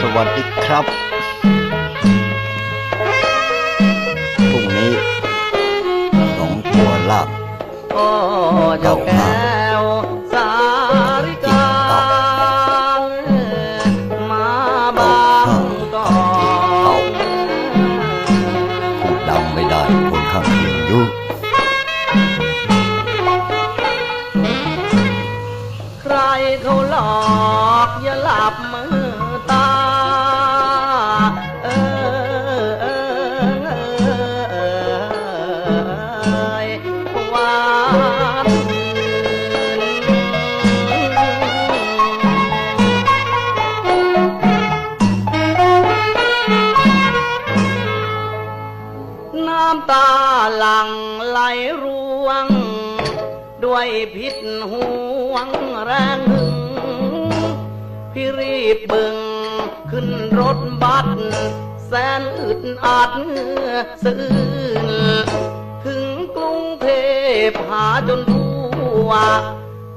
สวัสดีครับพรุ่งนี้สองตัวลาบก็เจ้าแก้วสาริกามาบางก่อนพูดดังไม่ได้คนข้างเคียงยู่ใครเขาหลอก น้ำตาหลั่งไหลร่วง ด้วยพิษห่วงแรงหึง พี่รีบบึงขึ้นรถบัสแสนอึดอัดซื่นถึงกรุงเทพหาจนทั่ว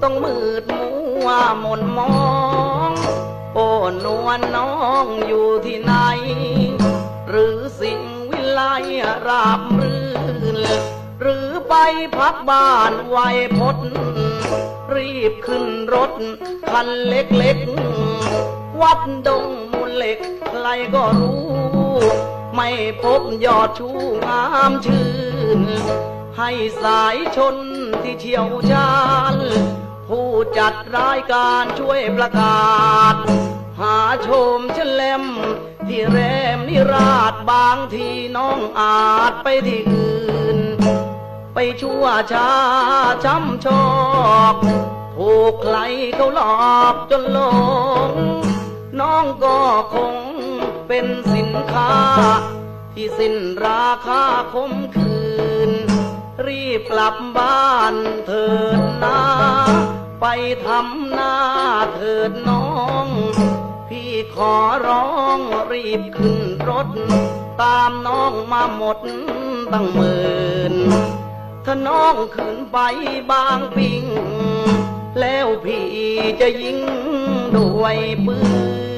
ต้องมืดมัวหมนมอง โอ้นวลน้องอยู่ที่ไหน หรือสิ่ง ไลราบรื่น หรือไปพักบ้านไวพดรีบขึ้นรถ คันเล็กๆ วัดดงมูลเหล็กใครก็รู้ ไม่พบยอดชูงามชื่น ให้สายชนที่เชี่ยวชาญผู้จัดรายการช่วยประกาศ หาชมเฉลม ที่แรมนิราชบางทีน้องอาจไปที่อื่น ไปชั่วช้าช้ำชอกถูกใครเขาหลอกจนหลง น้องก็คงเป็นสินค้า ที่สิ้นราคาคมคืน รีบกลับบ้านเถิดนาไปทำหน้าเถิดน้อง ขอร้องรีบขึ้นรถ ตามน้องมาหมดตั้งหมื่นถ้าน้องขึ้นไปบางปิง แล้วพี่จะยิงด้วยปืน